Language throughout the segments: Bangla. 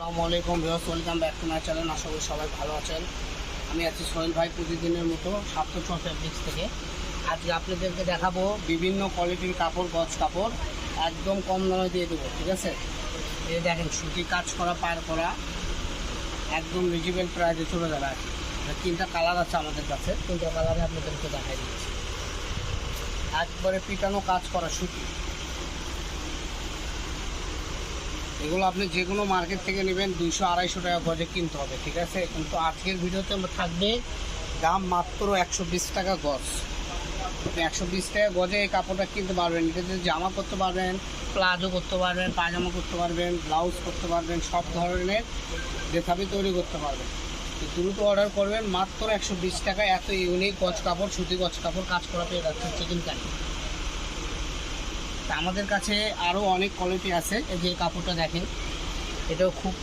আসসালামু আলাইকুম viewers, welcome back to my channel. আশা করি সবাই ভালো আছেন। আমি আছি সোহেল ভাই প্রতিদিনের মতো সাপ্ত ছ ফেব্রিক্স থেকে। আজকে আপনাদেরকে দেখাবো বিভিন্ন কোয়ালিটির কাপড়, গজ কাপড়। একদম কম দামে দিয়ে দেবো, ঠিক আছে? এই দেখেন, সুতি কাজ করা, পার করা, একদম রিজনেবল প্রাইসে চলে যাবে। আর। তিনটা কালার আছে আমাদের কাছে, তিনটা কালারে আপনাদেরকে দেখাই দিচ্ছি। একবারে পিটানো কাজ করা সুতি। এগুলো আপনি যে কোনো মার্কেট থেকে নেবেন, দুইশো, আড়াইশো টাকা গজে কিনতে হবে, ঠিক আছে? কিন্তু আজকের ভিডিওতে থাকবে দাম মাত্র একশো বিশ টাকা গজ। আপনি একশো বিশ টাকা গজে এই কাপড়টা কিনতে পারবেন এটাতে জামা করতে পারবেন, প্লাজো করতে পারবেন, পায়জামা করতে পারবেন ব্লাউজ করতে পারবেন, সব ধরনের ডেথাবি তৈরি করতে পারবেন। দ্রুত অর্ডার করবেন, মাত্র একশো বিশ টাকা, এত ইউনিক গজ কাপড়, সুতি গজ কাপড় কাজ করা পেয়ে যাচ্ছেন চিকেন তা আমাদের কাছে আরও অনেক কোয়ালিটি আছে। যে কাপড়টা দেখেন, এটাও খুব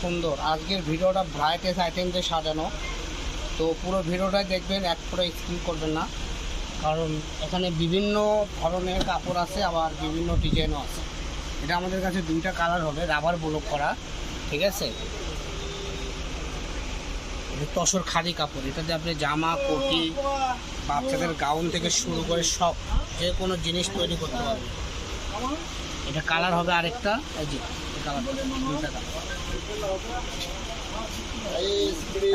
সুন্দর। আজকের ভিডিওটা ভ্রাইটেস আইটেম দিয়ে সাজানো। তো পুরো ভিডিওটা দেখবেন, এক পুরো স্কিপ করবেন না। কারণ এখানে বিভিন্ন ধরনের কাপড় আছে, আবার বিভিন্ন ডিজাইনও আছে। এটা আমাদের কাছে দুইটা কালার হবে রাবার ব্লক করা, ঠিক আছে? তসর খাদি কাপড় এটাতে আপনি জামা কোটি বাচ্চাদের গাউন থেকে শুরু করে সব, যে কোনো জিনিস তৈরি করতে পারবেন। এটা কালার হবে আরেকটা। এই যে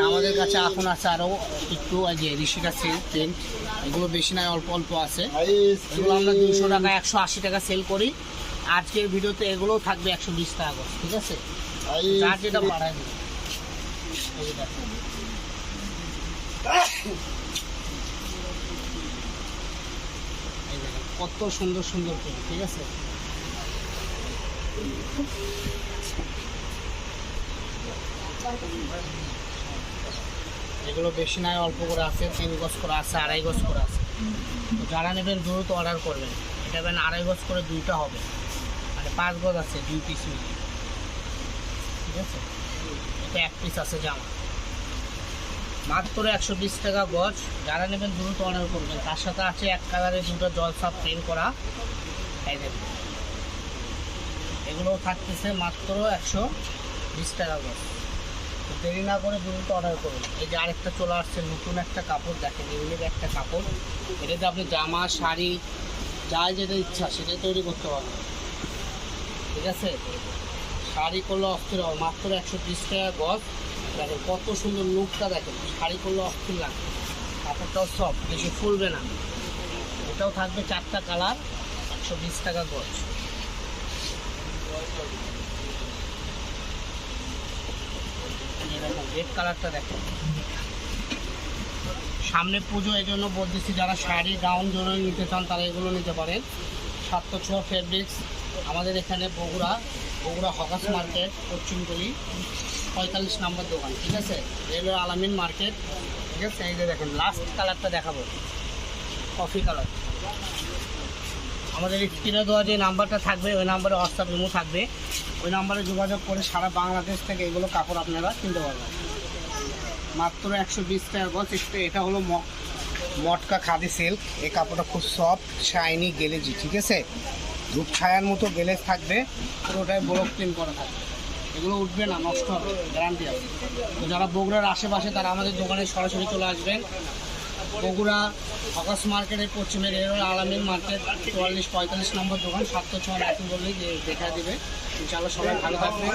আমাদের কাছে এখন আছে আরও একটু এগুলো বেশি নয়, অল্প অল্প আছে। এগুলো আমরা দুশো টাকা, একশো আশি টাকা সেল করি। আজকের ভিডিওতে এগুলোও থাকবে একশো বিশ টাকা করে, ঠিক আছে? যার যেটা বাড়ায় এই যে দেখো। এই দেখেন, কত সুন্দর সুন্দর প্রিন্ট ঠিক আছে? এগুলো বেশি নয় অল্প করে আছে, তিন গজ করে আছে, আড়াই গজ করে আছে। তো যারা নেবেন, দ্রুত অর্ডার করবেন। এটা নেবেন আড়াই গজ করে দুইটা হবে। মানে পাঁচ গজ আছে, দুই পিস মিলিয়ে। ঠিক আছে? এটা এক পিস আছে জামা। মাত্র একশো বিশ টাকা গজ। যারা নেবেন দ্রুত অর্ডার করবেন। তার সাথে আছে এক কালারে দুটো জলসা প্রিন্ট করা। এই দেখুন। এগুলো থাকতেছে মাত্র একশো বিশ টাকা গজ। তো দেরি না করে দ্রুত অর্ডার করুন। এই যে আরেকটা চলে আসছে, নতুন একটা কাপড় দেখেন, ইউনিক একটা কাপড়। এটাতে আপনি জামা, শাড়ি যা যেটা ইচ্ছা সেটাই তৈরি করতে পারবেন ঠিক আছে? শাড়ি করলে অস্থির মাত্র একশো বিশ টাকা গজ। দেখেন, কত সুন্দর লুকটা দেখেন। শাড়ি করলে অস্থির লাগে। কাপড়টাও সব বেশি ফুলবে না। এটাও থাকবে চারটা কালার, একশো বিশ টাকা গজ। রেড কালারটা দেখেন। সামনে পুজো এই জন্য বলতেছি, যারা শাড়ি গাউন জন্য নিতে চান, তারা এগুলো নিতে পারেন। সাতশো ছ ফেব্রিক্স আমাদের এখানে বগুড়া বগুড়া হকাস মার্কেট পশ্চিমগলি পঁয়তাল্লিশ নম্বর দোকান, ঠিক আছে? রেলওয়ে আলামিন মার্কেট, ঠিক আছে? এই যে দেখেন লাস্ট কালারটা দেখাবো। কফি কালার আমাদের স্ক্রিনে দেওয়া যে নাম্বারটা থাকবে, ওই নাম্বারে হোয়াটসঅ্যাপ ইমো থাকবে। ওই নাম্বারে যোগাযোগ করে সারা বাংলাদেশ থেকে এগুলো কাপড় আপনারা কিনতে পারবেন। মাত্র একশো বিশ টাকা এটা হলো মটকা খাদি সিল্ক এই কাপড়টা খুব সফট শাইনি গেলেজি ঠিক আছে? ধূপ ছায়ার মতো গেলেজ থাকবে। পুরোটাই ব্লক প্রিন করা থাকবে। এগুলো উঠবে না, নষ্ট হবে গ্যারান্টি আছে। তো যারা বগুড়ার আশেপাশে, তারা আমাদের দোকানে সরাসরি চলে আসবেন। বগুড়া ফকাস মার্কেটের পশ্চিমে রেলওয়ে আলামিন মার্কেট, চুয়াল্লিশ, পঁয়তাল্লিশ নম্বর দোকান, সাতশো ছয় এখন বললেই দেখা দেবে। ইনশাআল্লাহ সবাই ভালো থাকবে